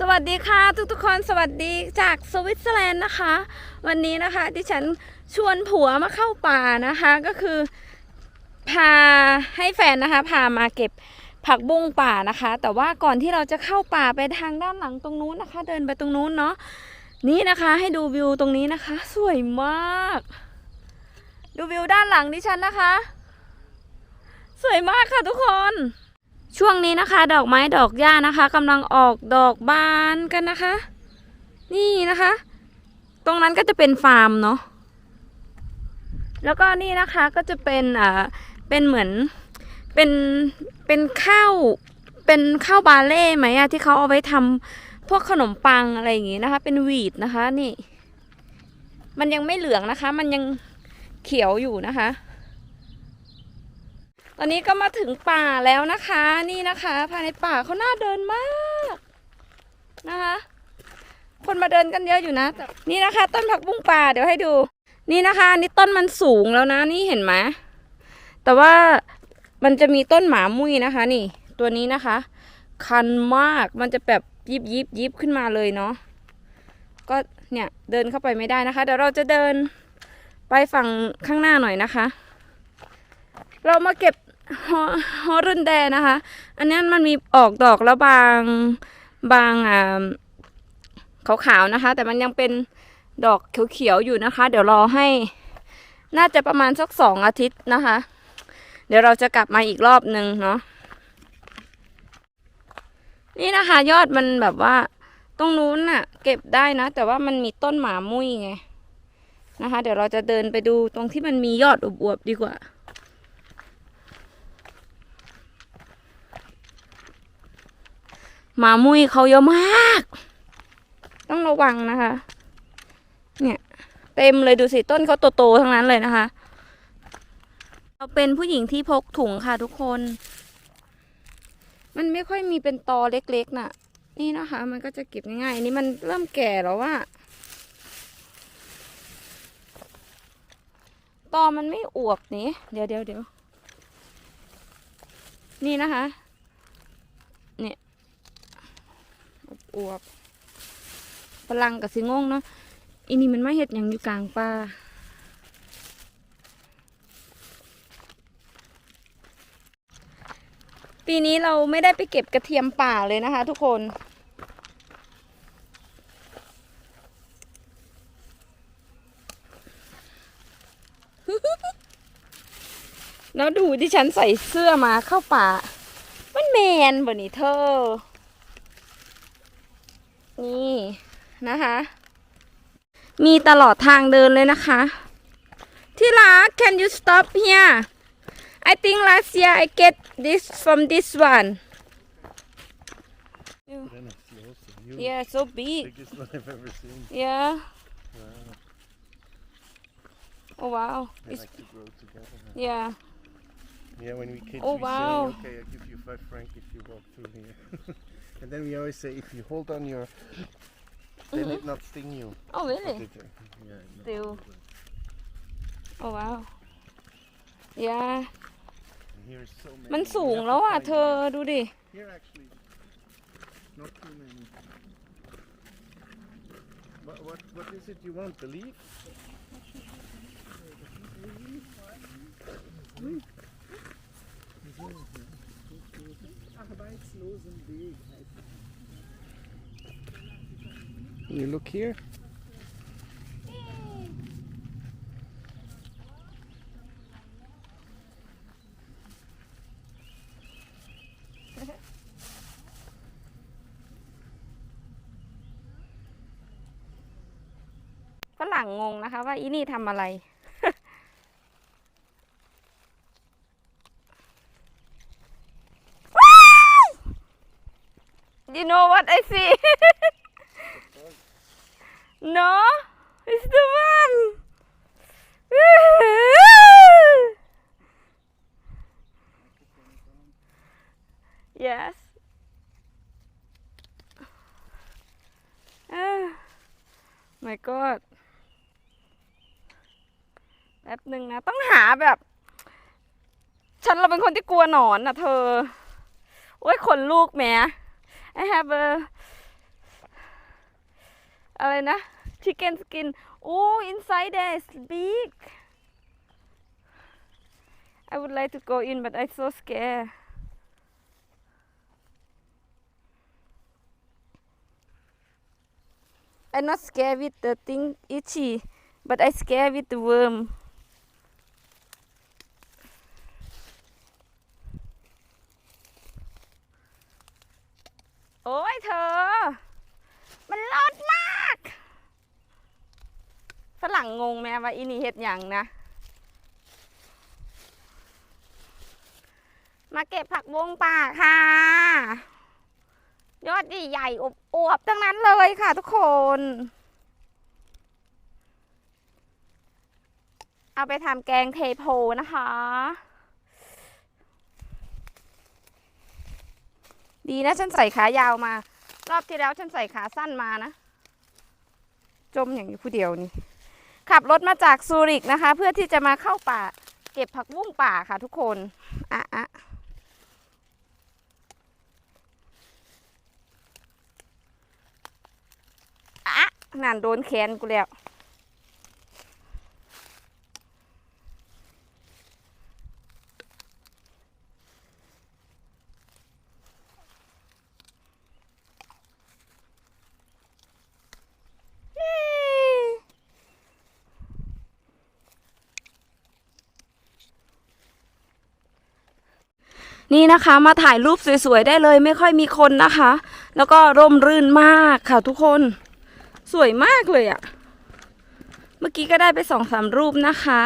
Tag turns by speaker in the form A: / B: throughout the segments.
A: สวัสดีค่ะทุกทุกๆคนสวัสดีจากสวิตเซอร์แลนด์นะคะ วันนี้นะคะดิฉันชวนผัวมาเข้าป่านะคะก็คือพาให้แฟนนะคะ พามาเก็บผักบุ้งป่านะคะ แต่ว่าก่อนที่เราจะเข้าป่าไปทางด้านหลังตรงนู้นนะคะ เดินไปตรงนู้นเนาะนี่นะคะให้ดูวิวตรงนี้นะคะ สวยมาก ดูวิวด้านหลังดิฉันนะคะ สวยมากค่ะทุกคน ช่วงนี้นะคะ ดอกไม้ดอกหญ้านะคะกำลังออกดอกบานกันนะคะ นี่นะคะ ตรงนั้นก็จะเป็นฟาร์มเนาะแล้วก็นี่นะคะก็จะเป็นอ่าเป็นเหมือนเป็นเป็นข้าวเป็นข้าวบาเล่ไหมอะที่เขาเอาไว้ทำพวกขนมปังอะไรอย่างงี้นะคะ เป็นวีดนะคะนี่ มันยังไม่เหลืองนะคะ มันยังเขียวอยู่นะคะ ตอนนี้ก็มาถึงป่าแล้วนะคะ นี่นะคะภายในป่าเขาน่าเดินมากนะคะ คนมาเดินกันเยอะอยู่นะแต่นี่นะคะ ต้นผักบุ้งป่าเดี๋ยวให้ดู นี่นะคะนนี่ต้นมันสูงแล้วนะนี่เห็นไหมแต่ว่ามันจะมีต้นหมามุ้ยนะคะ นี่ ตัวนี้นะคะ คันมากมันจะแบบยิบยิบยิบขึ้นมาเลยเนาะก็เนี่ยเดินเข้าไปไม่ได้นะคะ เดี๋ยวเราจะเดินไปฝั่งข้างหน้าหน่อยนะคะ เรามาเก็บ ฮอฮอรุนแดนะคะ อันนี้มันมีออกดอกแล้วบางบางอ่าขาวๆนะคะ แต่มันยังเป็นดอกเขียวๆอยู่นะคะ เดี๋ยวรอให้น่าจะประมาณสักสองอาทิตย์นะคะ เดี๋ยวเราจะกลับมาอีกรอบหนึ่งเนาะนี่นะคะ ยอดมันแบบว่า ตรงนู้นน่ะ เก็บได้นะ แต่ว่ามันมีต้นหมามุ้ยไงนะคะ เดี๋ยวเราจะเดินไปดูตรงที่มันมียอดอวบๆดีกว่า หมามุ้ยเขาเยอะมาก ต้องระวังนะคะ เนี่ย เต็มเลยดูสิต้นเขาโตๆทั้งนั้นเลยนะคะ เราเป็นผู้หญิงที่พกถุงค่ะทุกคน มันไม่ค่อยมีเป็นตอเล็กๆน่ะ นี่นะคะ มันก็จะเก็บง่ายๆอันนี้มันเริ่มแก่แล้วว่าตอมันไม่อวบนี่เดี๋ยวเดี๋ยวเดี๋ยวนี่นะคะ เนี่ย อวบๆพลังกับสิงงเนาะอีนี่มันมาเห็ดหยังอยู่กลางป่าปีนี้เราไม่ได้ไปเก็บกระเทียมป่าเลยนะคะ ทุกคน แล้วดูที่ฉันใส่เสื้อมาเข้าป่า มันแมนบ่นี่เธอ นี่นะคะ มีตลอดทางเดินเลยนะคะ ที่รัก can you stop here I think last year I get this from this one
B: Then it's yours and you
A: yeah so big
B: biggest one I've ever seen.
A: yeah oh wow
B: They
A: it's,
B: like to grow together.
A: yeah
B: Yeah, when we kids
A: Oh,
B: we
A: wow.
B: say, okay, I'll give you five franc if you walk through here. and then we always say, if you hold on your, then it not sting you.
A: oh
B: But
A: really
B: it, uh, yeah, it not
A: Still.
B: sting you.
A: oh wow yeah
B: And here is so many.
A: มัน
B: We
A: สูง
B: have to
A: แล้วอ่ะ
B: find
A: เธอ
B: them.
A: ดูดิ
B: Here actually, not too many. What, what, what is it you want? The leaf? You look here.
A: ฝรั่งงงนะคะว่าอีนี่ทำอะไร You know what I see? No, it's the one. yes. Ah, my god. แป๊บหนึ่งนะ ต้องหาแบบ ฉันเราเป็นคนที่กลัวหนอนนะเธอ โอ้ยขนลูกแหม I have a อะไรนะ chicken skin. Oh, inside there is big. I would like to go in, but I'm so scared. I'm not scared with the thing itchy, but I scared with the worm. Oh, I thought. ฝรั่งงงแม่ว่าอีนี่เฮ็ดหยังนะ มาเก็บผักบวงป่าค่ะ ยอดใหญ่ๆอวบๆทั้งนั้นเลยค่ะทุกคน เอาไปทำแกงเทโพนะคะ ดีนะฉันใส่ขายาวมา รอบที่แล้วฉันใส่ขาสั้นมานะ จมอย่างนี้ผู้เดียวนี่ ขับรถมาจากซูริกนะคะ เพื่อที่จะมาเข้าป่า เก็บผักบุ้งป่าค่ะทุกคนอะอะอะนั่นโดนแขนกูแล้ว นี่นะคะมาถ่ายรูปสวยๆได้เลยไม่ค่อยมีคนนะคะ แล้วก็ร่มรื่นมากค่ะทุกคน สวยมากเลยอะเมื่อกี้ก็ได้ไปสองสามรูปนะคะ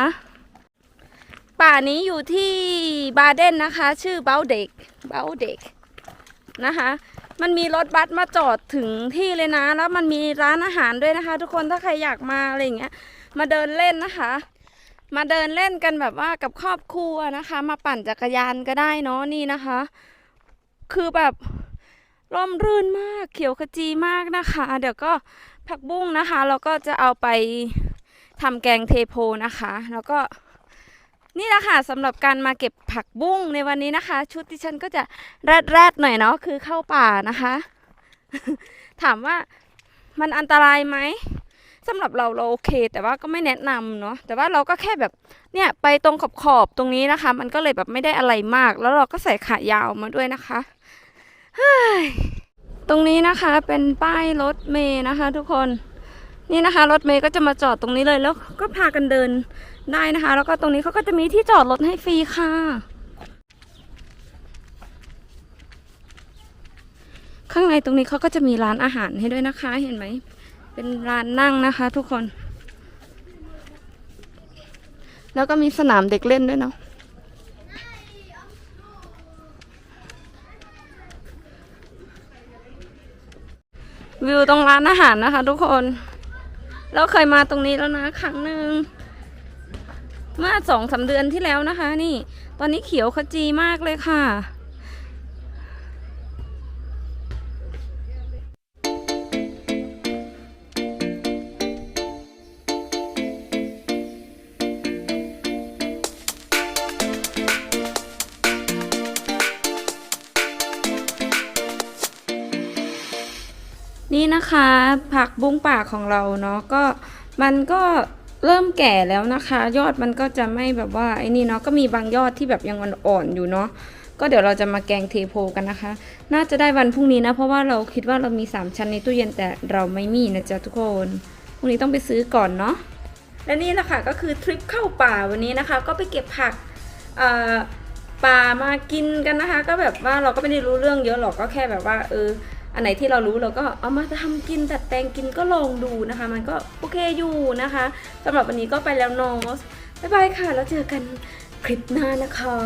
A: ป่านี้อยู่ที่บาเดนนะคะ ชื่อเบลเด็กเบลเด็กนะคะ มันมีรถบัสมาจอดถึงที่เลยนะ แล้วมันมีร้านอาหารด้วยนะคะ ทุกคนถ้าใครอยากมาอะไรอย่างเงี้ย มาเดินเล่นนะคะ มาเดินเล่นกันแบบว่ากับครอบครัวนะคะ มาปั่นจักรยานก็ได้เนาะนี่นะคะ คือแบบร่มรื่นมากเขียวขจีมากนะคะ เดี๋ยวก็ผักบุ้งนะคะเราก็จะเอาไปทำแกงเทโพนะคะ แล้วก็นี่แหละค่ะสำหรับการมาเก็บผักบุ้งในวันนี้นะคะ ชุดที่ฉันก็จะแรดๆหน่อยเนาะคือเข้าป่านะคะ ถามว่ามันอันตรายไหม สำหรับเราเราโอเค แต่ว่าก็ไม่แนะนำเนาะแต่ว่าเราก็แค่แบบเนี่ยไปตรงขอบขอบๆตรงนี้นะคะ มันก็เลยแบบไม่ได้อะไรมาก แล้วเราก็ใส่ขายาวมาด้วยนะคะเฮ้ยตรงนี้นะคะเป็นป้ายรถเมย์นะคะ ทุกคนนี่นะคะ รถเมย์ก็จะมาจอดตรงนี้เลยแล้วก็พากันเดินได้นะคะ แล้วก็ตรงนี้เขาก็จะมีที่จอดรถให้ฟรีค่ะข้างในตรงนี้เขาก็จะมีร้านอาหารให้ด้วยนะคะ เห็นไหม เป็นร้านนั่งนะคะ ทุกคน แล้วก็มีสนามเด็กเล่นด้วยเนาะวิวตรงร้านอาหารนะคะ ทุกคน เราเคยมาตรงนี้แล้วนะ ครั้งหนึ่งเมื่อสองสาเดือนที่แล้วนะคะ นี่ ตอนนี้เขียวขจีมากเลยค่ะ นี่นะคะ ผักบุ้งป่าของเราเนาะก็มันก็เริ่มแก่แล้วนะคะ ยอดมันก็จะไม่แบบว่าไอ้นี่เนาะก็มีบางยอดที่แบบยังอ่อนๆอยู่เนาะก็เดี๋ยวเราจะมาแกงเทโพกันนะคะ น่าจะได้วันพรุ่งนี้นะ เพราะว่าเราคิดว่าเรามี 3 ชั้นในตู้เย็นแต่เราไม่มีนะจ๊ะทุกคนพรุ่งนี้ต้องไปซื้อก่อนเนาะและนี่แหละค่ะก็คือทริปเข้าป่าวันนี้นะคะ ก็ไปเก็บผักป่ามากินกันนะคะ ก็แบบว่าเราก็ไม่ได้รู้เรื่องเยอะหรอกก็แค่แบบว่าเออ อันไหนที่เรารู้เราก็เอามาทำกินดัดแปลงกินก็ลองดูนะคะ มันก็โอเคอยู่นะคะสำหรับวันนี้ก็ไปแล้วนอสบ๊ายบายค่ะ แล้วเจอกันคลิปหน้านะคะ